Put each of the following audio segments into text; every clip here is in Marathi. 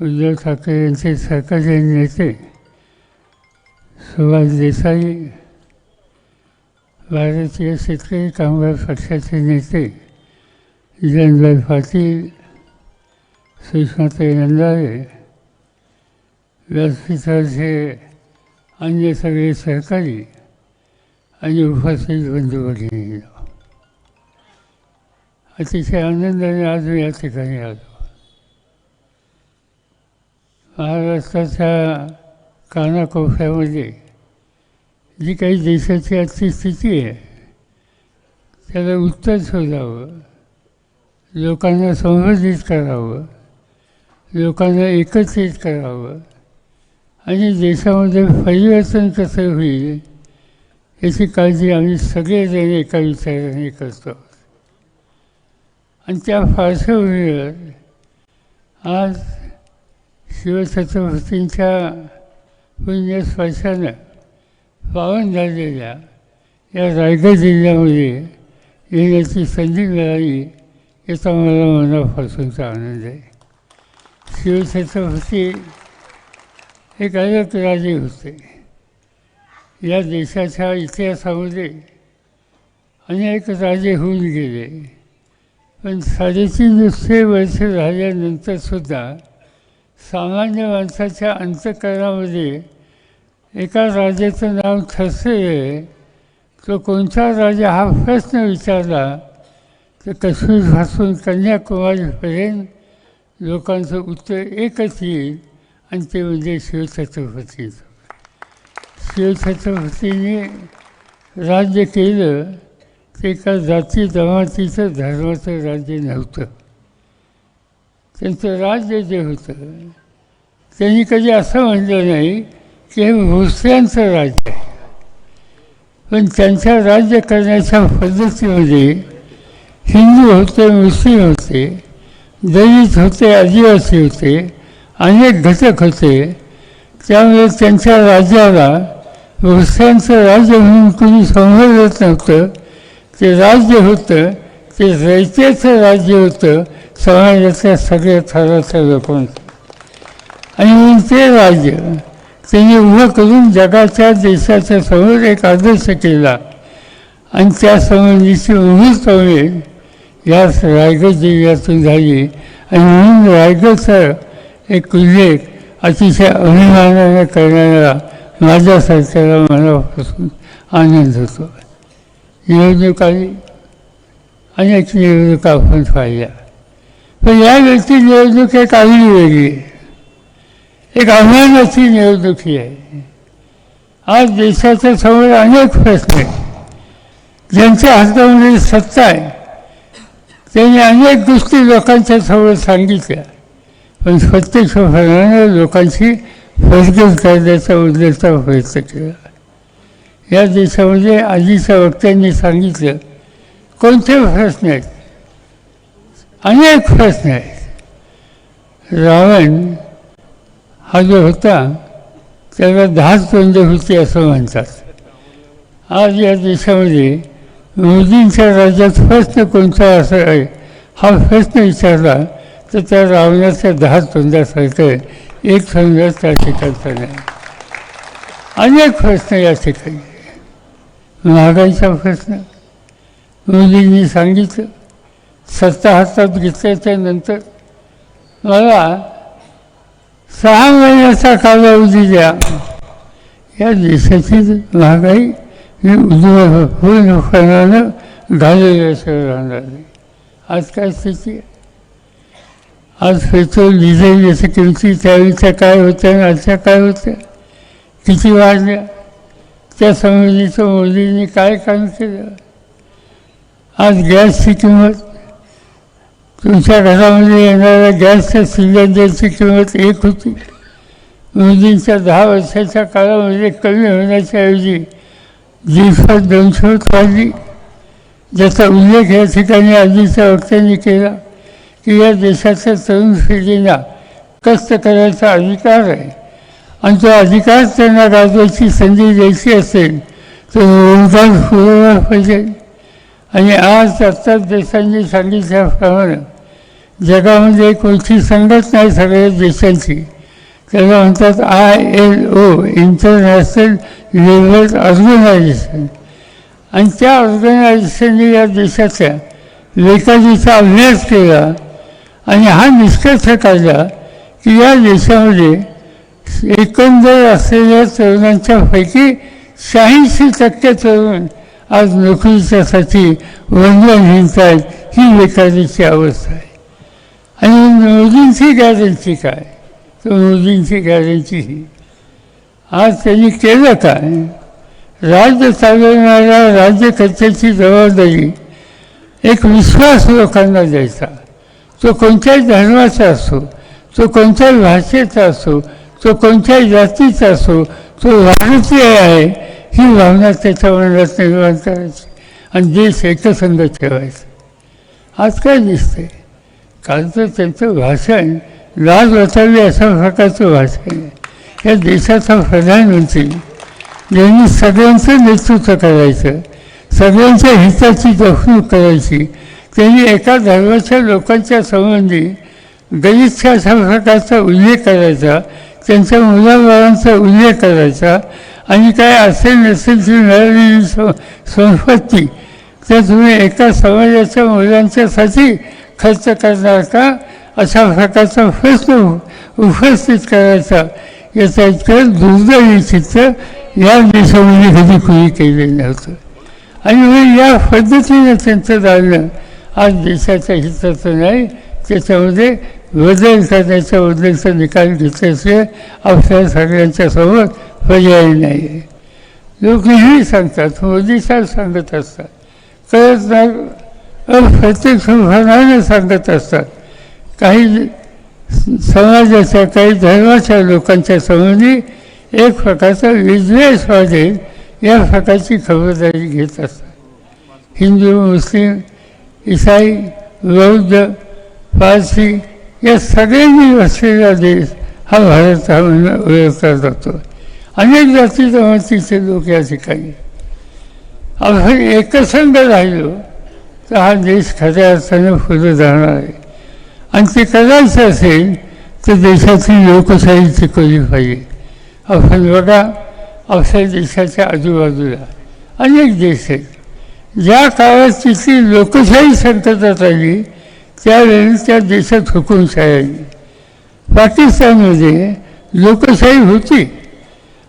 उद्धव ठाकरे यांचे सरकारचे नेते सुभाष देसाई भारतीय शेतकरी कामगार पक्षाचे नेते जनभाई पाटील सुषमाताई नंदारे व्यासपीठाचे अन्य सगळे सहकारी आणि उपस्थित बंधू भगिनी. अतिशय आनंदाने आज मी या ठिकाणी आलो. महाराष्ट्राच्या कानाकोपऱ्यामध्ये जी काही देशाची आजची स्थिती आहे त्याला उत्तर शोधावं लोकांना संवर्धित करावं लोकांना एकत्रित करावं आणि देशामध्ये परिवर्तन कसं होईल याची काळजी आम्ही सगळेजण एका विचाराने करतो. आणि त्या पार्श्वभूमीवर आज शिवछत्रपतींच्या पुण्यस्पर्शानं पावन झालेल्या या रायगड जिल्ह्यामध्ये येण्याची संधी मिळाली याचा मला मनापासूनचा आनंद आहे. शिवछत्रपती एक अलग राजे होते. या देशाच्या इतिहासामध्ये अनेक राजे होऊन गेले. पण साडेतीन नुसते वर्ष झाल्यानंतरसुद्धा सामान्य माणसाच्या अंतकरणामध्ये एका राजाचं नाव ठसले तो कोणता राजा हा प्रश्न विचारला तर काश्मीरपासून कन्याकुमारीपर्यंत लोकांचं उत्तर एकच येईल आणि ते म्हणजे शिवछत्रपतीचं शिवछत्रपतीने राज्य केलं ते एका जाती जमातीचं धर्माचं राज्य नव्हतं. त्यांचं राज्य जे होतं त्यांनी कधी असं म्हणलं नाही की हे भोसल्यांचं राज्य आहे. पण त्यांच्या राज्य करण्याच्या पद्धतीमध्ये हिंदू होते मुस्लिम होते दलित होते आदिवासी होते अनेक घटक होते त्यामुळे त्यांच्या राज्याला भोसल्यांचं राज्य म्हणून कोणी संबोधत नव्हतं. ते राज्य होतं ते रयतेचं राज्य होतं समाजातल्या सगळ्या थराच्या लोकांचं आणि म्हणून ते राज्य त्यांनी उभं करून जगाच्या देशाच्या समोर एक आदर्श केला. आणि त्या उभी मुहूर्तवे याच रायगड जिल्ह्यातून झाली. आणि म्हणून रायगडचा एक उल्लेख अतिशय अभिमानाने करणारा माझ्यासारख्याला मनापासून आनंद होतो. निवडणूक आली अनेक निवडणुका आपण पाहिल्या. पण या व्यक्ती निवडणूक एक आगळी वेगळी. आहे एक आव्हानाची निवडणूक ही आहे. आज देशाच्या समोर अनेक प्रश्न आहेत. ज्यांच्या हातामध्ये सत्ता आहे. त्यांनी अनेक गोष्टी लोकांच्या समोर सांगितल्या. पण प्रत्यक्षपणानं लोकांशी फसगत करण्याचा उद्देशाचा प्रयत्न केला. या देशामध्ये आधीच्या वक्त्यांनी सांगितलं कोणते प्रश्न आहेत? अनेक प्रश्न आहेत. रावण हा जो होता त्याला दहाच तोंड होती असं म्हणतात. आज या देशामध्ये मोदींच्या राज्यात प्रश्न कोणता असं आहे हा प्रश्न विचारला तर त्या रावणाच्या दहा तोंडासारखं एक तोंड त्या ठिकाणचा नाही. अनेक प्रश्न या ठिकाणी. महागाईचा प्रश्न. मोदींनी सांगितलं सत्ता हातात घेतल्याच्या नंतर मला सहा महिन्याचा कालावधी द्या. या देशातील महागाई मी उद्योग पूर्णपणानं असं राहणार. नाही आज काय स्थिती? आज पेट्रोल डिझेल याच्या किमती त्यावेळीच्या काय होत्या आणि आजच्या काय होत्या? किती वाढल्या? त्या संबंधीचं मोदींनी काय काम केलं? आज गॅसची किंमत तुमच्या घरामध्ये येणाऱ्या गॅसच्या सिलेंडरची किंमत एक होती. मोदींच्या दहा वर्षाच्या काळामध्ये कमी होण्याच्या ऐवजी दिवसात दोनशे होत वाढली. ज्याचा उल्लेख या ठिकाणी आधीच्या वक्त्यांनी केला की या देशाच्या तरुण पिढीला कष्ट करायचा अधिकार आहे. आणि तो अधिकार त्यांना गाजवायची संधी द्यायची असेल तर रोजगार पुरवला पाहिजे. आणि आज आत्ताच देशांनी सांगितल्याप्रमाणे जगामध्ये कोणती संघटना नाही सगळ्या देशांची. त्याला म्हणतात I L O international labour organization आणि त्या ऑर्गनायझेशनने या देशाच्या लेखाजीचा अभ्यास केला आणि हा निष्कर्ष काढला की या देशामध्ये एकंदर असलेल्या तरुणांच्या पैकी शहाऐंशी टक्के तरुण आज नोकरीच्यासाठी वंदन आहेत. ही बेकारीची अवस्था आहे. आणि मोदींची गॅरंटी काय? तर मोदींची गॅरंटी ही. आज त्यांनी केलं काय? राज्य चालवणाऱ्या राज्यकर्त्याची जबाबदारी एक विश्वास लोकांना द्यायचा. तो कोणत्याही धर्माचा असो तो कोणत्याही भाषेचा असो तो कोणत्याही जातीचा असो तो भारतीय आहे ही भावना त्याच्या मनात निर्माण करायची. आणि देश एकसंध ठेवायचा. आज काय दिसतंय? कालचं त्यांचं भाषण लाज वाचावी अशा प्रकारचं भाषण आहे या देशाचा प्रधानमंत्री ज्यांनी सगळ्यांचं नेतृत्व करायचं सगळ्यांच्या हिताची जपणूक करायची. त्यांनी एका धर्माच्या लोकांच्या संबंधी गरीबच्या अशा प्रकारचा उल्लेख करायचा त्यांच्या मुलाबाळांचा उल्लेख करायचा. आणि काय असेल नसेल ती मिळालेली संपत्ती तर तुम्ही एका समाजाच्या मुलांच्यासाठी खर्च करण्याचा अशा प्रकारचा प्रश्न उपस्थित करायचा. याचा इतकं दुर्दैवी चित्र या देशामध्ये कधी कोणी केलेलं नव्हतं. आणि मग या पद्धतीनं त्यांचं जाणं आज देशाच्या हिताचं नाही त्याच्यामध्ये बदल करण्याच्या बदलचा निकाल घेतल्याशिवाय आपल्या सगळ्यांच्या समोर पर्याय नाही. आहे लोकही सांगतात मोदी साहेब सांगत असतात कळत नाही. प्रत्येक संघटनाने सांगत असतात. काही समाजाच्या काही धर्माच्या लोकांच्या संबंधी एक प्रकारचा विद्वेष वाढेल या प्रकारची खबरदारी घेत असतात. हिंदू मुस्लिम इसाई बौद्ध पारसी या सगळ्यांनी वसलेला देश हा भारत हा म्हणून ओळखला जातो. अनेक जाती जमातीचे लोक या ठिकाणी. आपण एकसंग राहिलो तर हा देश खऱ्या अर्थाने पुढे जाणार आहे. आणि ते करायचं असेल तर देशाची लोकशाही टिकवली पाहिजे. आपण बघा अवसर देशाच्या आजूबाजूला अनेक देश आहेत. ज्या काळात तिथली लोकशाही संकटात आली त्यावेळी त्या देशात हुकुमशाही आली पाकिस्तानमध्ये लोकशाही होती.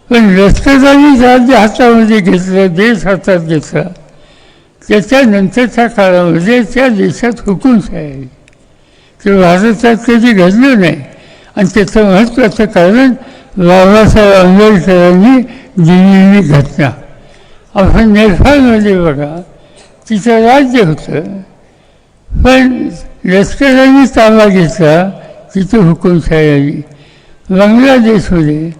पण लष्कराने राज्य हातामध्ये घेतलं देश हातात घेतला. त्याच्यानंतरच्या काळामध्ये त्या देशात हुकूमशाही आली ते भारतात कधी घडलं नाही आणि त्याचं महत्त्वाचं कारण बाबासाहेब आंबेडकरांनी दिलेली घटना. आपण नेपाळमध्ये बघा तिथं राज्य होतं पण लष्करांनी ताबा घेतला तिथे हुकुमशाही आली. बांगलादेशमध्ये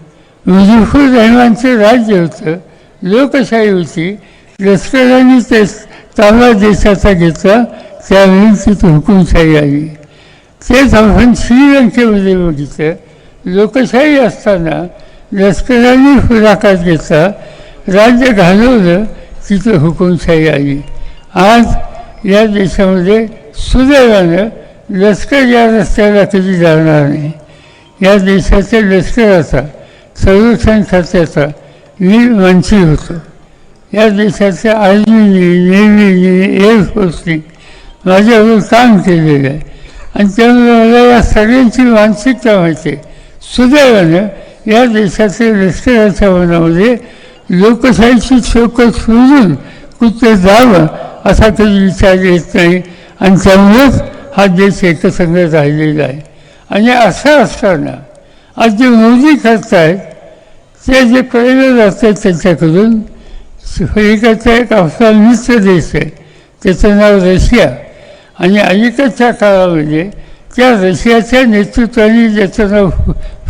मुझफ्फर रहमानचं राज्य होतं लोकशाही होती लष्करांनी ते ताबा देशाचा घेतला त्यावेळी तिथं हुकुमशाही आली तेच आपण श्रीलंकेमध्ये बघितलं. लोकशाही असताना लष्कराने पुढाकार घेतला. राज्य घालवलं तिथं हुकुमशाही आली आज या देशामध्ये सुदैवानं लष्कर या रस्त्याला कधी जाणार नाही. या देशाच्या लष्कराचा संरक्षण खात्याचा मी मानसी होतो. या देशाचे आर्मीने नेव्हीने एअरफोर्सने माझ्यावर काम केलेलं आहे. आणि त्यामुळे मला या सगळ्यांची मानसिकता माहिती सुदैवानं या देशाचे लष्कराच्या मनामध्ये लोकशाहीची चौकट सोडून कुठं जावं असा कधी विचार येत नाही. आणि त्यामुळेच हा देश एकसंघ राहिलेला आहे. आणि असं असताना आज जे मोदी करतायत ते जे कळलं जातं त्यांच्याकडून अमेरिकेचा एक आपला मित्र देश आहे त्याचं नाव रशिया आणि अलीकडच्या काळामध्ये त्या रशियाच्या नेतृत्वाने ज्याचं नाव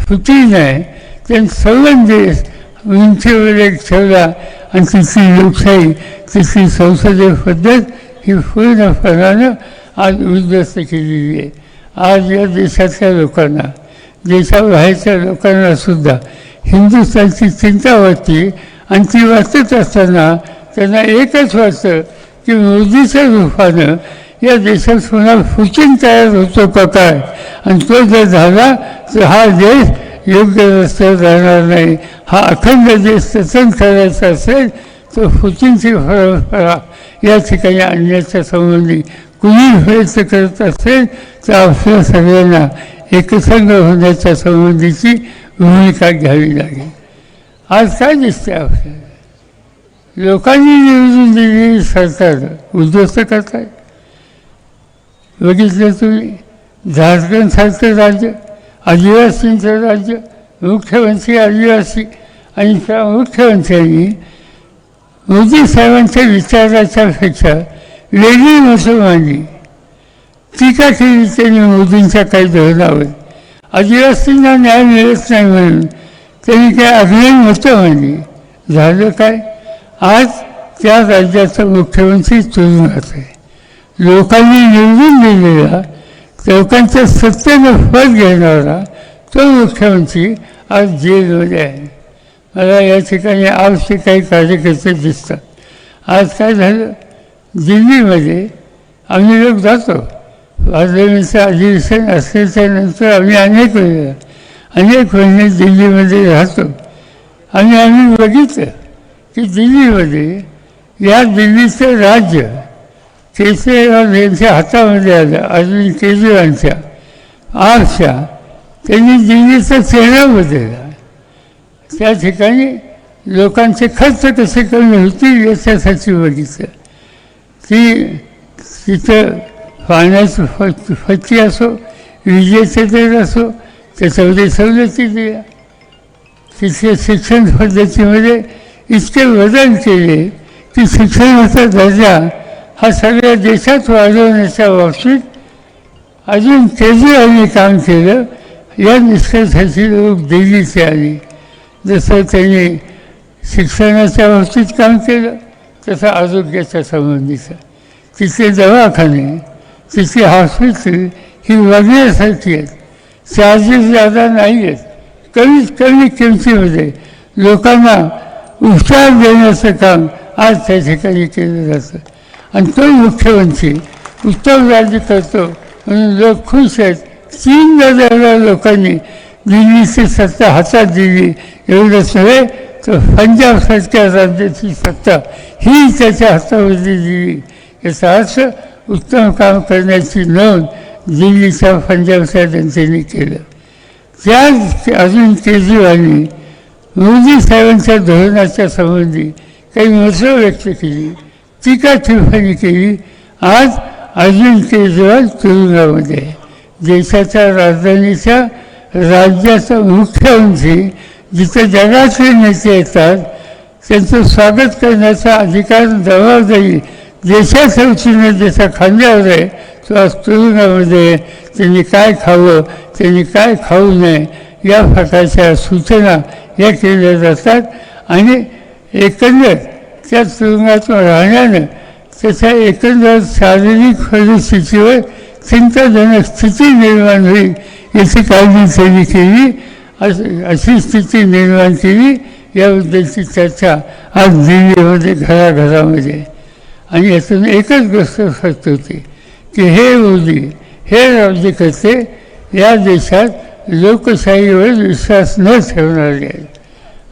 पुतीन आहे त्यांनी सर्व देश उंचीवर एक ठेवला आणि तिथली लोकशाही तिथली संसदीय पद्धत ही पूर्णपणानं आज उद्ध्वस्त केलेली आहे आज या देशातल्या लोकांना देशाबाहेरच्या लोकांना सुद्धा हिंदुस्थानची चिंता वाटते आणि ती वाचत असताना त्यांना एकच वाटतं की मोदीच्या रूपानं या देशात पुन्हा फुचिन तयार होतो का काय? आणि तो जर झाला तर हा देश योग्य रस्त्यावर राहणार नाही. हा अखंड देश सचन करायचा असेल तर फुचिनची परंपरा या ठिकाणी आणण्याच्या संबंधी कुणी प्रयत्न करत असेल तर आपल्या सगळ्यांना एकसंघ होण्याच्या संबंधीची भूमिका घ्यावी लागेल. आज काय दिसते आपल्याला लोकांनी निवडून दिलेली सरकार उद्ध्वस्त करताय. बघितलं तुम्ही झारखंडसारखं राज्य आदिवासींचं राज्य मुख्यमंत्री आदिवासी आणि त्या मुख्यमंत्र्यांनी मोदी साहेबांच्या विचाराच्या पेक्षा वेगळी मुसलमानी टीका केली त्यांनी मोदींच्या काही धोरणावर. आदिवासींना न्याय मिळत नाही म्हणून तरी ते आग्रही मतं म्हणजे झालं काय? आज त्या राज्याचा मुख्यमंत्री तुरुंगात आहे लोकांनी निवडून दिलेला लोकांच्या सत्तेनं फट घेणारा तो मुख्यमंत्री आज जेलमध्ये आहे. मला या ठिकाणी आवश्यक काही कार्यकर्ते दिसतात. आज काय झालं? दिल्लीमध्ये आम्ही लोक जातो. पार्लमेंटचं अधिवेशन असल्याच्या नंतर आम्ही अनेक वेळेला अनेक महिने दिल्लीमध्ये राहतो. आणि आम्ही बघितलं की दिल्लीमध्ये या दिल्लीचं राज्य केजरीवाल यांच्या हातामध्ये आलं अरविंद केजरीवालच्या आजच्या त्यांनी दिल्लीचा चेहरा बदलला त्या ठिकाणी लोकांचे खर्च कसे कमी होतील याच्यासाठी बघितलं. की तिथं पाण्याची फ फती असो विजेचं तेल असो त्याच्यामध्ये सवलती दिल्या तिथल्या शिक्षण पद्धतीमध्ये इतके बदल केले की शिक्षणाचा दर्जा हा सगळ्या देशात वाढवण्याच्या बाबतीत अजून केजरीवालने काम केलं. या निष्कर्षाची लोक दिल्लीचे आली. जसं त्यांनी शिक्षणाच्या बाबतीत काम केलं तसं आरोग्याच्या संबंधीचं. तिथले दवाखाने तिथली हॉस्पिटल ही बघण्यासारखी आहेत. चार्जेस ज्यादा नाही आहेत कमीत कमी किमतीमध्ये लोकांना उपचार देण्याचं काम आज त्या ठिकाणी केलं जातं. आणि तो मुख्यमंत्री उत्तम राज्य करतो म्हणून लोक खुश आहेत. तीन हजार लोकांनी दिल्लीची सत्ता हातात दिली. एवढंच नव्हे तर पंजाबसारख्या राज्याची सत्ता ही त्याच्या हातामध्ये दिली. याचा अर्थ उत्तम काम करण्याची नोंद दिल्लीचा पंजाबचा जनतेने केलं. त्या अजून केजरीवालनी मोदी साहेबांच्या धोरणाच्या संबंधी काही मतं व्यक्त केली टीका टिप्पणी केली आज अरविंद केजरीवाल तुरुंगामध्ये आहे. देशाच्या राजधानीच्या राज्याचा मुख्यमंत्री जिथं जगातले नेते येतात त्यांचं स्वागत करण्याचा अधिकार जबाबदारी देशाच्या वतीनं देशा खांद्यावर आहे. तो तुरुंगामध्ये त्यांनी काय खावं त्यांनी काय खाऊ नये या प्रकारच्या सूचना या केल्या जातात आणि एकंदर त्या तुरुंगातून राहण्यानं त्याच्या एकंदर शारीरिक परिस्थितीवर चिंताजनक स्थिती निर्माण होईल याची काळजी त्यांनी केली. अशी अशी स्थिती निर्माण केली. याबद्दलची चर्चा आज दिल्लीमध्ये घराघरामध्ये. आणि यातून एकच गोष्ट फक्त होती. की हे मोदी हे राज्यकर्ते या देशात लोकशाहीवर विश्वास न ठेवणारे आहेत.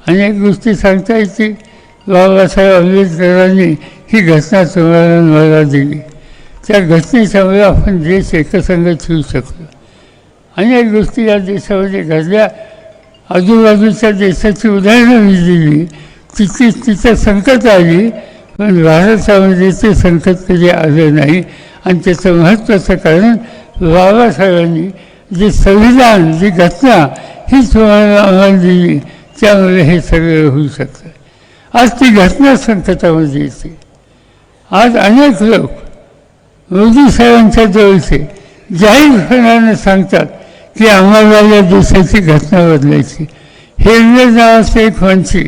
अनेक गोष्टी सांगता येतील बाबासाहेब आंबेडकरांनी ही घटना तुम्हाला मला दिली. त्या घटनेच्यामुळे आपण देश एकसंघ ठेवू शकतो अनेक गोष्टी या देशामध्ये घडल्या. आजूबाजूच्या देशाची उदाहरणं मी दिली. तिची तिथं संकट आली. पण भारतामध्ये ते संकट कधी आलं नाही. आणि त्याचं महत्त्वाचं कारण बाबासाहेबांनी जे संविधान जी घटना ही तुम्हाला आम्हाला दिली त्यामुळे हे सगळं होऊ शकतं आज ती घटना संकटामध्ये येते. आज अनेक लोक मोदी साहेबांच्या जवळचे जाहीरपणानं सांगतात की आम्हाला या देशाची घटना बदलायची. हेल्ले नावाचे एक मंत्री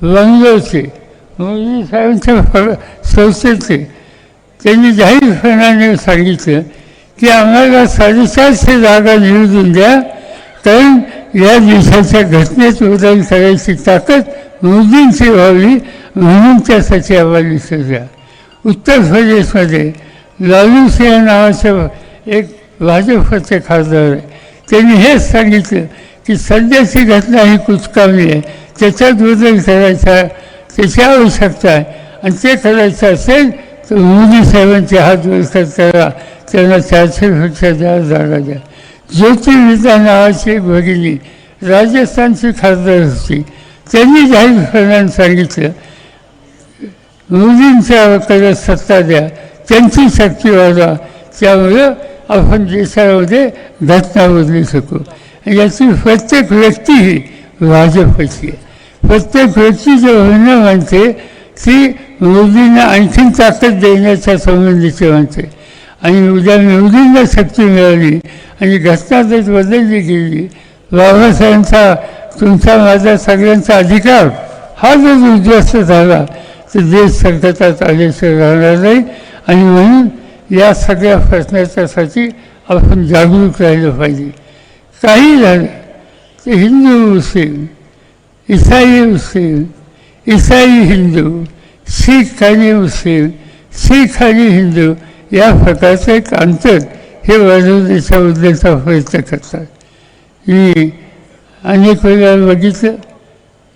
बंगलोचे मोदी साहेबांच्या फ संस्थेचे त्यांनी जाहीरपणाने सांगितलं की आम्हाला साडेचारशे जागा निवडून द्या कारण या दिवसाच्या घटनेत बदल करायची ताकद मोदींची व्हावी म्हणून त्यासाठी आम्हाला द्या. उत्तर प्रदेशमध्ये लालू सिंह नावाचं एक भाजपचे खासदार आहे. त्यांनी हेच सांगितलं की सध्याची घटना ही कुचकावली आहे. त्याच्यात बदल करायचा त्याच्यावर आवश्यकता आहे आणि ते करायचं असेल तर मोदी साहेबांचे हात वरकर करा त्यांना चारशेपेक्षा जास्त जागा द्या. ज्योतिर्विद्या नावाची भगिनी राजस्थानची खासदार होती. त्यांनी जाहीर जाहीरपणाने सांगितलं मोदींच्याकडे सत्ता द्या त्यांची शक्ती वाढवा. त्यामुळं आपण देशामध्ये घटना बदलू शकू. याची प्रत्येक व्यक्ती ही भाजपची आहे. प्रत्येक व्यक्ती जे म्हणणं म्हणते ती मोदींना आणखीन ताकद देण्याच्या संबंधीचे म्हणते. आणि उद्या मोदींना शक्ती मिळाली आणि घटना जर बदलली गेली. बाबासाहेबांचा तुमचा माझा सगळ्यांचा अधिकार हा जर उद्ध्वस्त झाला तर देश संकटात आल्याशिवाय राहणार नाही. आणि म्हणून या सगळ्या प्रश्नाच्यासाठी आपण जागरूक राहिलं पाहिजे. काही झालं ते हिंदू मुस्लिम इसाई मुस्लिम इसाई हिंदू शीख आणि मुस्लिम शीख आणि हिंदू या प्रकारचं एक अंतर हे वाढवण्याच्या उद्देशाचा प्रयत्न करतात मी अनेक वेळा बघितलं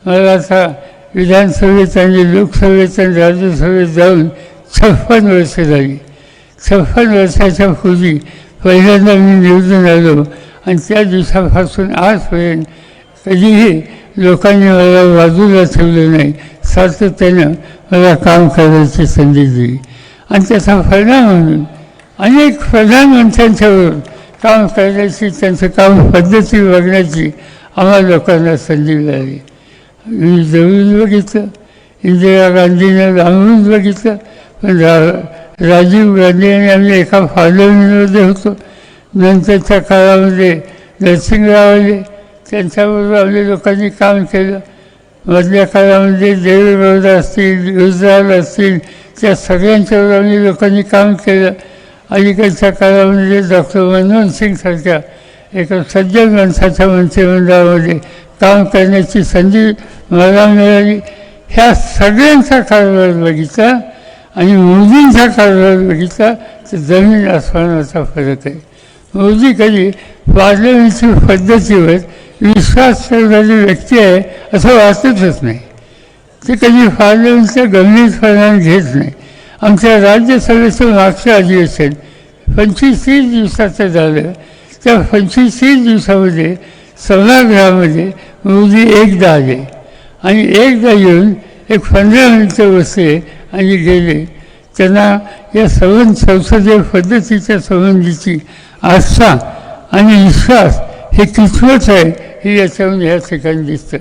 मला आता विधानसभेत आणि लोकसभेत आणि राज्यसभेत जाऊन छप्पन वर्ष झाली छप्पन वर्षाच्या पूर्वी पहिल्यांदा मी निवडून आलो आणि त्या दिवसापासून आजपर्यंत कधीही लोकांनी मला बाजूला ठेवलं नाही. सातत्यानं मला काम करायची संधी दिली. आणि त्याचा परिणाम म्हणून अनेक प्रधानमंत्र्यांच्यावर काम करण्याची त्यांचं काम पद्धती बघण्याची आम्हाला लोकांना संधी मिळाली. मी जवळून बघितलं इंदिरा गांधीनं लांबून बघितलं पण रा राजीव गांधी आणि आम्ही एका फार्लमेंटमध्ये होतो. नंतरच्या काळामध्ये नरसिंहराव आले त्यांच्याबरोबर आम्ही लोकांनी काम केलं. मधल्या काळामध्ये देवेगौडा असतील गुजराल असतील त्या सगळ्यांच्यावर आम्ही लोकांनी काम केलं. अलीकडच्या काळामध्ये डॉक्टर मनमोहन सिंगसारख्या एका सज्जन माणसाच्या मंत्रिमंडळामध्ये काम करण्याची संधी मला मिळाली. ह्या सगळ्यांचा कारभार बघितला आणि मोदींचा कारभार बघितला तर जमीन आसमानाचा फरक आहे. मोदी कधी पार्लमेंटच्या पद्धतीवर विश्वास ठेवणारी व्यक्ती आहे असं वाटतच नाही. ते कधी फायद्यांचं गंभीर परिणाम घेत नाही. आमच्या राज्यसभेचं मागचं अधिवेशन पंचवीस तीस दिवसाचं झालं. त्या पंचवीस तीस दिवसामध्ये सभागृहामध्ये मोदी एकदा आले आणि एकदा येऊन एक पंधरा मिनटं बसले आणि गेले. त्यांना या संबंध संसदीय पद्धतीच्या संबंधीची आस्था आणि विश्वास हे कितवत आहे हे याच्याहून ह्या ठिकाणी दिसतं.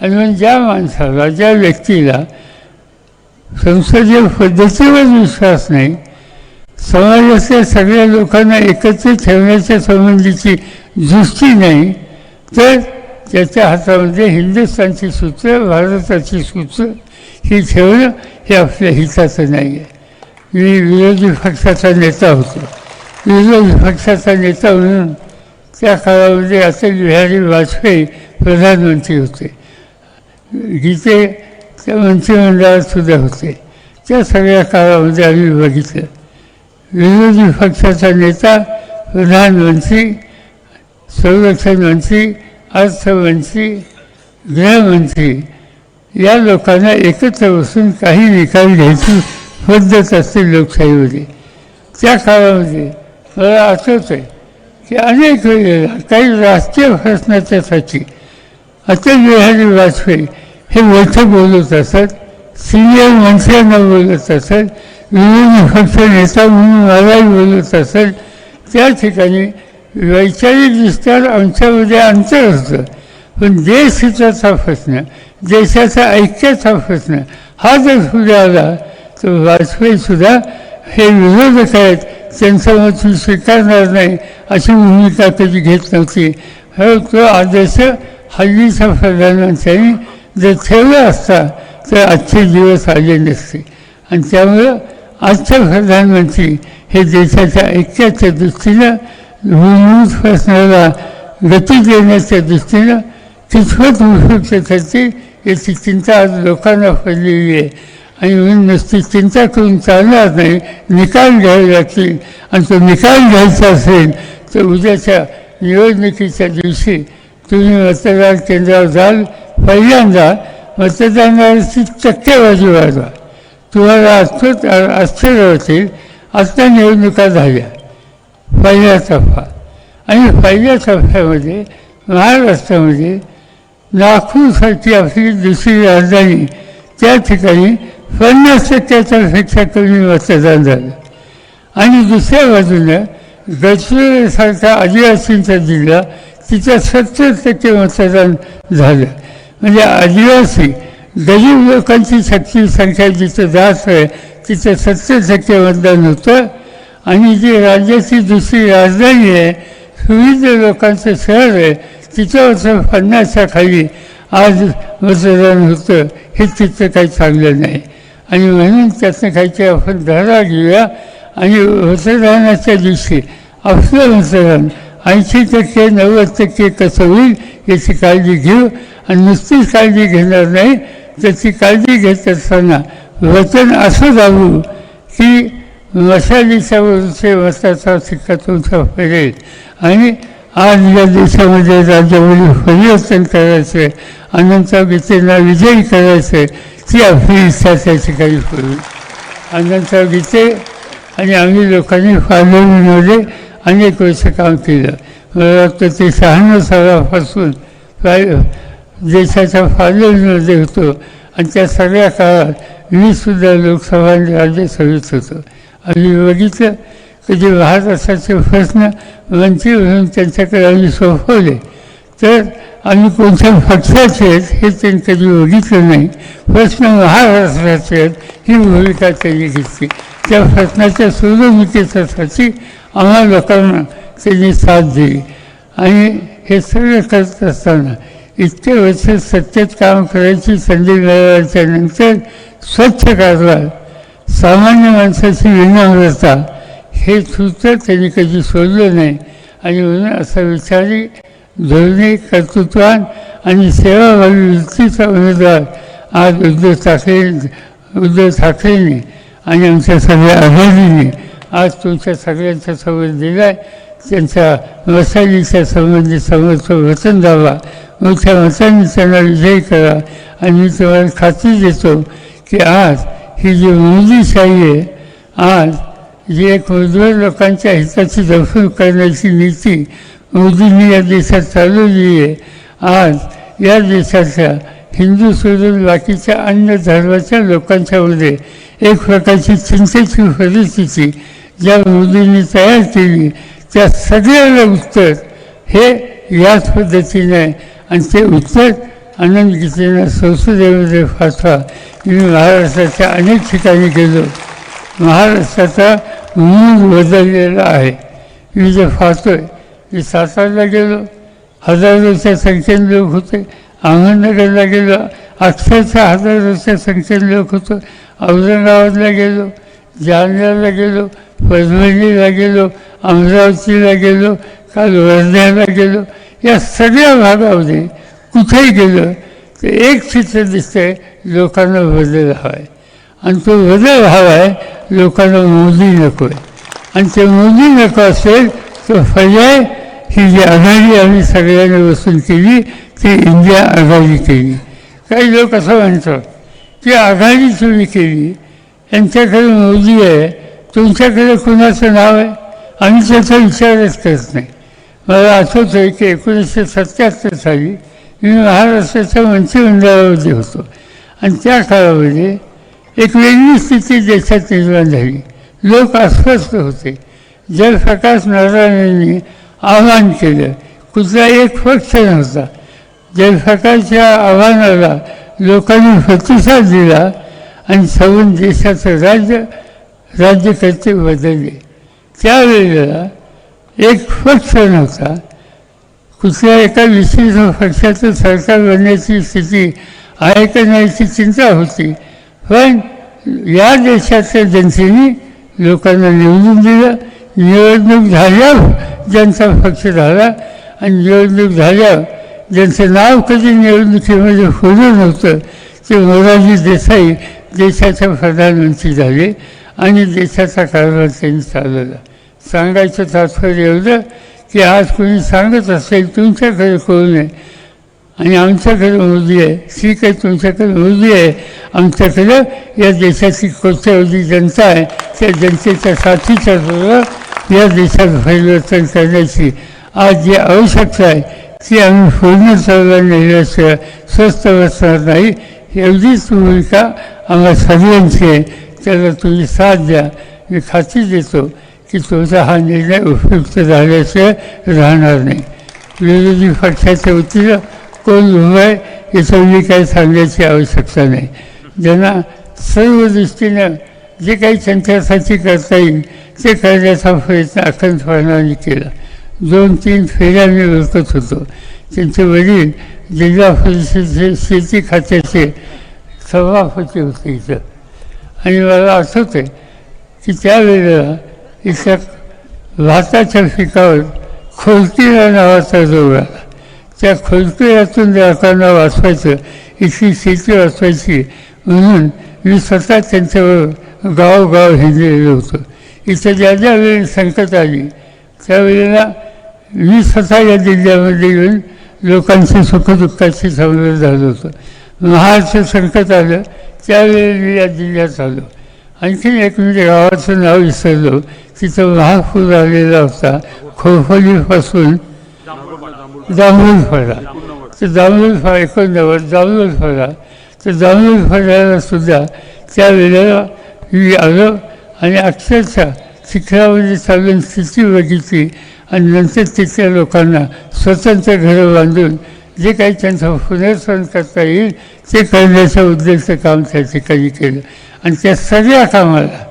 आणि मग ज्या माणसाला ज्या व्यक्तीला संसदीय पद्धतीवर विश्वास नाही समाजातल्या सगळ्या लोकांना एकत्र ठेवण्याच्या संबंधीची दृष्टी नाही तर त्याच्या हातामध्ये हिंदुस्थानची सूत्रं भारताची सूत्रं ही ठेवणं हे आपल्या हिताचं नाही आहे. मी विरोधी पक्षाचा नेता होतो. विरोधी पक्षाचा नेता म्हणून त्या काळामध्ये अटल बिहारी वाजपेयी प्रधानमंत्री होते. गीते त्या मंत्रिमंडळात सुद्धा होते. त्या सगळ्या काळामध्ये आम्ही बघितलं. विरोधी पक्षाचा नेता प्रधानमंत्री संरक्षण मंत्री अर्थमंत्री गृहमंत्री या लोकांना एकत्र बसून काही निकाल घ्यायची पद्धत असते लोकशाहीमध्ये. त्या काळामध्ये मला आठवतं आहे की अनेक वेळेला काही राष्ट्रीय प्रश्नाच्यासाठी अटल बिहारी वाजपेयी हे मोठं बोलत असत सिनियर माणसांना बोलत असत विरोधी पक्ष नेता म्हणून मलाही बोलत असेल त्या ठिकाणी वैचारिकदृष्ट्या आमच्यामध्ये अंतर असतं. पण देशहिताचा प्रश्न देशाचा ऐक्याचा प्रश्न हा जर पुढे आला तर वाजपेयीसुद्धा हे विरोधक आहेत त्यांचं मत स्वीकारणार नाही अशी भूमिका कधी घेत नव्हती. हा तो आदर्श हल्लीच्या प्रधानमंत्र्यांनी जर ठेवला असता तर आजचे दिवस आले नसते. आणि त्यामुळं आजचे प्रधानमंत्री हे देशाच्या ऐक्याच्या दृष्टीनं मूलभूत प्रश्नाला गती देण्याच्या दृष्टीनं कितपत उपयुक्त ठरते याची चिंता आज लोकांना पडलेली आहे. आणि म्हणून नुसती चिंता करून चालणार नाही. निकाल घ्यावे लागतील. आणि तो निकाल घ्यायचा असेल तर उद्याच्या निवडणुकीच्या दिवशी तुम्ही मतदान केंद्रावर जाल. पहिल्यांदा मतदानाची टक्केवारी वाढवा. तुम्हाला आश्चर्य आश्चर्य होतील. आत्ता निवडणुका झाल्या. पहिल्या टप्पा आणि पहिल्या टप्प्यामध्ये महाराष्ट्रामध्ये नागपूरसारखी आपली दुसरी राजधानी त्या ठिकाणी पन्नास टक्क्याच्यापेक्षा कमी मतदान झालं. आणि दुसऱ्या बाजूनं गडचिरोलीसारखा आदिवासींचा जिल्हा तिथं सत्तर टक्के मतदान झालं. म्हणजे आदिवासी गरीब लोकांची शक्ती संख्या जिथं जास्त आहे तिथं सत्तर टक्के मतदान होतं. आणि जी राज्याची दुसरी राजधानी आहे सुविध लोकांचं शहर आहे तिथं पन्नासच्या खाली आज मतदान होतं हे तिथं काही चांगलं नाही. आणि म्हणून त्यातनं काहीतरी आपण धडा घेऊया. आणि मतदानाच्या दिवशी आपलं मतदान ऐंशी टक्के नव्वद टक्के कसं होईल याची काळजी घेऊ. आणि नुसतीच काळजी घेणार नाही त्याची काळजी घेत असताना वचन असं जाऊ की मशालीच्या वरचे मताचा सिक्का तुमचा पडेल आणि आज या दिवसामध्ये राज्यामध्ये परिवर्तन करायचं अनंत गीतेला विजयी करायचं ती आपली इच्छा त्या ठिकाणी करू अनंतर गीते आणि आम्ही लोकांनी फाळवणीमध्ये अनेक वर्ष काम केलं. मला वाटतं ते शहाण्णव सालापासून काय देशाच्या फाळवणीमध्ये होतो. आणि त्या सगळ्या काळात मी सुद्धा लोकसभा आणि राज्यसभेत होतो. आम्ही बघितलं की जे महाराष्ट्राचे प्रश्न मंत्री म्हणून त्यांच्याकडे आम्ही सोपवले. तर आम्ही कोणत्या पक्षाचे आहेत हे त्यांनी कधी बघितलं नाही. प्रश्न महाराष्ट्राचे आहेत ही भूमिका त्यांनी घेतली. त्या प्रश्नाच्या सोडवणुकीसाठी आम्हा लोकांना त्यांनी साथ दिली. आणि हे सगळं करत असताना इतके वर्ष सत्तेत काम करायची संधी मिळाल्याच्या नंतर स्वच्छ कारभार सामान्य माणसाची विनम्रता हे सूत्र त्यांनी कधी सोडलं नाही. आणि म्हणून असा विचारी धोरणे कर्तृत्वान आणि सेवाभावी वृत्तीचा उमेदवार आज उद्धव ठाकरे उद्धव ठाकरेंनी आणि आमच्या सगळ्या आघाडीने आज तुमच्या सगळ्यांच्या संबंध दिला आहे त्यांचा मसालीच्या संबंधी समोरचं वचन द्यावा. मोठ्या मतांनी त्यांना विजयी करा. आणि मी तुम्हाला खात्री देतो की आज ही जी मोदीशाही आहे आज जी एक मजबूर लोकांच्या हिताची दफन करण्याची नीती मोदींनी या देशात चालवली आहे. आज या देशाच्या हिंदू सोडून बाकीच्या अन्य धर्माच्या लोकांच्यामध्ये एक प्रकारची चिंतेची परिस्थिती ज्या मोदींनी तयार केली त्या सगळ्याला उत्तर हे याच पद्धतीने आहे आणि ते उत्तर आनंद गीतेनं संसदेमध्ये पाठवा. मी महाराष्ट्राच्या अनेक ठिकाणी गेलो. महाराष्ट्राचा मूळ बदललेला आहे. मी जे पाहतोय मी सातारला गेलो हजारोच्या संख्येने लोक होते. अहमदनगरला गेलो अक्षरशः हजारोच्या संख्येने लोक होतो. औरंगाबादला गेलो जालन्याला गेलो परभणीला गेलो अमरावतीला गेलो काल वर्ध्याला गेलो. या सगळ्या भागामध्ये कुठेही गेलो तर एक चित्र दिसतंय लोकांना बदल हवा आहे आणि तो बदल हवा आहे लोकांना मोदी नको आहे. आणि ते मोदी नको असेल तर पर्याय ही जी आघाडी आम्ही सगळ्यांनी बसून केली ती इंडिया आघाडी केली काही लोक असं म्हणतात की आघाडी तुम्ही केली यांच्याकडे मोदी आहे तुमच्याकडे कुणाचं नाव आहे आम्ही त्याचा विचारच करत नाही मला आठवतं आहे की एकोणीसशे सत्याहत्तर साली मी महाराष्ट्राच्या मंत्रिमंडळामध्ये होतो आणि त्या काळामध्ये एक वेगळी स्थिती देशात निर्माण झाली लोक अस्वस्थ होते जयप्रकाश नारायणांनी आवाहन केलं. कुठला एक पक्ष नव्हता सकाळच्या आव्हानाला लोकांनी प्रतिसाद दिला आणि सगळं देशाचं राज्य राज्यकर्ते बदलले. त्यावेळेला एक पक्ष नव्हता. कुठल्या एका विशेष पक्षाचं सरकार बनण्याची स्थिती आहे का नाहीची चिंता होती. पण या देशाच्या जनतेने लोकांना निवडून दिलं. निवडणूक झाल्यावर ज्यांचा पक्ष झाला आणि निवडणूक झाल्यावर ज्यांचं नाव कधी निवडणुकीमध्ये होणं नव्हतं ते मोरारजी देसाई देशाचे प्रधानमंत्री झाले आणि देशाचा कारभार त्यांनी चालवला. सांगायचं तात्पर्य एवढं की आज कोणी सांगत असेल तुमच्याकडे कोण आहे? आणि आमच्याकडे मोदी आहे. श्री काय तुमच्याकडे मोदी आहे. आमच्याकडं या देशाची कोट्यवधी जनता आहे. त्या जनतेच्या साथीच्या या देशात परिवर्तन करण्याची आज जी आवश्यकता आहे ती आम्ही पूर्ण चालवल्या नेल्याशिवाय स्वस्त बसणार नाही. एवढीच भूमिका आम्हाला सगळ्यांची आहे. त्याला तुम्ही साथ द्या. मी खात्री देतो की तुमचा हा निर्णय उपयुक्त झाल्याशिवाय राहणार नाही. विरोधी पक्षाच्या वतीनं कोण उभं आहे याचं मी काही सांगण्याची आवश्यकता नाही. ज्यांना सर्व दृष्टीनं जे काही त्यांच्यासाठी करता येईल ते करण्याचा प्रयत्न अखंडपणाने केला दोन तीन फेऱ्या मी ओळखत होतो. त्यांचे वडील जिल्हा परिषदेचे शेती खात्याचे सभापती होते इथं. आणि मला आठवतं आहे की त्यावेळेला इथल्या भाताच्या पिकावर खोलकीरा नावाचा रोग आला. त्या खोलकिऱ्यातून जाताना वाचवायचं इथली शेती वाचवायची म्हणून मी स्वतः त्यांच्यावर गावोगाव हिंडलेलो होतो. इथं ज्या ज्या वेळी संकट आली त्यावेळेला मी स्वतः या जिल्ह्यामध्ये येऊन लोकांची सुखदुःखाशी समजून झालं होतं. महाराष्ट्र संकट आलं त्यावेळी मी या जिल्ह्यात आलो. आणखीन एक म्हणजे गावाचं नाव विसरलो तिथं महापूर आलेला होता खोफलीपासून जांभूळ फळा तर जांभूळ फळ एकोणनव्वद जांभूळ फळा तर जांभूळ फळाला सुद्धा त्यावेळेला मी आलो आणि अक्षरशः शिखरामध्ये चालून स्थिती बघितली आणि नंतर तिथल्या लोकांना स्वतंत्र घरं बांधून जे काही त्यांचा पुनर्सन करता येईल ते करण्याच्या उद्देशाचं काम त्या ठिकाणी केलं. आणि त्या सगळ्या कामाला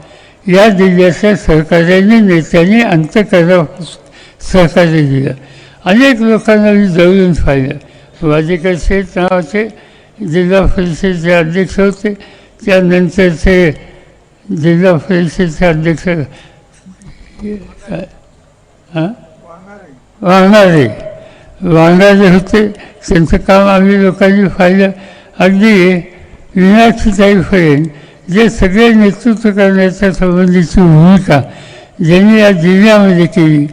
या जिल्ह्याच्या सहकार्याने नेत्यांनी अंतकरणापासून सहकार्य दिलं. अनेक लोकांना मी जवळून पाहिलं. वाजेकर शेठ नावाचे जिल्हा परिषदेचे अध्यक्ष होते. त्यानंतरचे जिल्हा परिषदेचे अध्यक्ष हां वाघारे होते. त्यांचं काम आम्ही लोकांनी पाहिलं. अगदी मीनाक्षीताईपर्यंत जे सगळे नेतृत्व करण्याच्या संबंधीची भूमिका ज्यांनी या जिल्ह्यामध्ये केली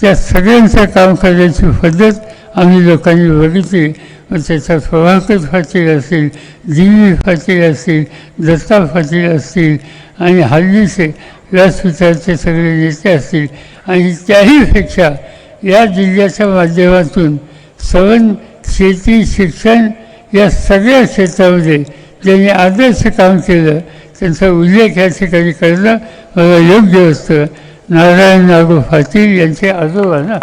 त्या सगळ्यांचं काम करण्याची पद्धत आम्ही लोकांनी बघितली. मग त्याच्यात प्रभाकर पाटील असतील दिल्ली पाटील असतील दत्ता पाटील असतील आणि हल्लीचे व्यासपीठाचे सगळे नेते असतील. आणि त्याहीपेक्षा या जिल्ह्याच्या माध्यमातून सवन शेती शिक्षण या सगळ्या क्षेत्रामध्ये ज्यांनी आदर्श काम केलं त्यांचा उल्लेख या ठिकाणी करणं मला योग्य असतं. नारायण नागू पाटील यांचे आजोबा ना?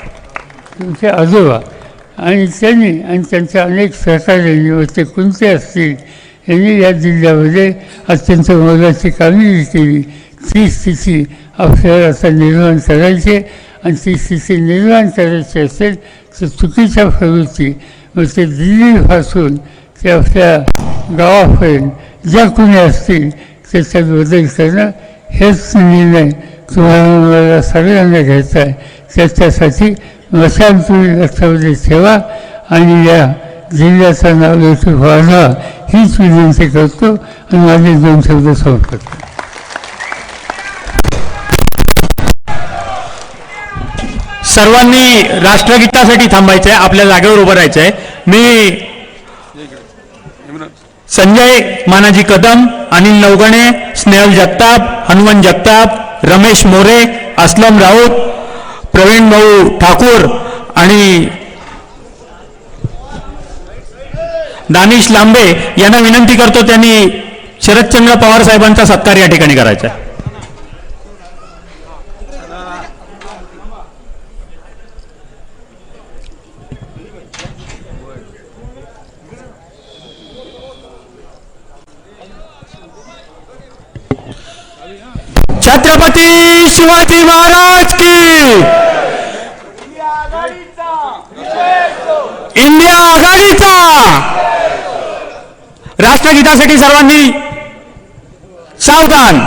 तुमचे आजोबा. आणि त्यांनी आणि त्यांच्या अनेक सहकार्यांनी व ते कोणते असतील यांनी या जिल्ह्यामध्ये अत्यंत मोलाची कामगिरी केली. ती स्थिती आपल्याला आता निर्माण करायची आणि ती स्थिती निर्माण करायची असेल तर चुकीच्या प्रवृत्ती. मग ते दिल्लीपासून ते आपल्या गावापर्यंत ज्या कोणी असतील त्याच्यात बदल करणं हेच निर्णय तुम्हाला मला सगळ्यांना घ्यायचा आहे. त्याच्यासाठी मशाल तुम्ही लक्षामध्ये ठेवा आणि या जिल्ह्याचं नाव लवकर वाढवा हीच विनंती करतो आणि माझे दोन शब्द संपतो. सर्वांनी राष्ट्रगीतासाठी थांबायचं आहे आपल्या जागेवर उभं राहायचं आहे मी संजय मानाजी कदम अनिल नवगणे स्नेहल जगताप हनुमान जगताप रमेश मोरे असलम राऊत प्रवीण भाऊ ठाकूर आणि दानिश लांबे यांना विनंती करतो त्यांनी शरदचंद्र पवार साहेबांचा सत्कार या ठिकाणी करायचा. छत्रपती शिवाजी महाराज की! इंडिया आघाडीचा! राष्ट्रगीतासाठी सर्वांनी सावधान.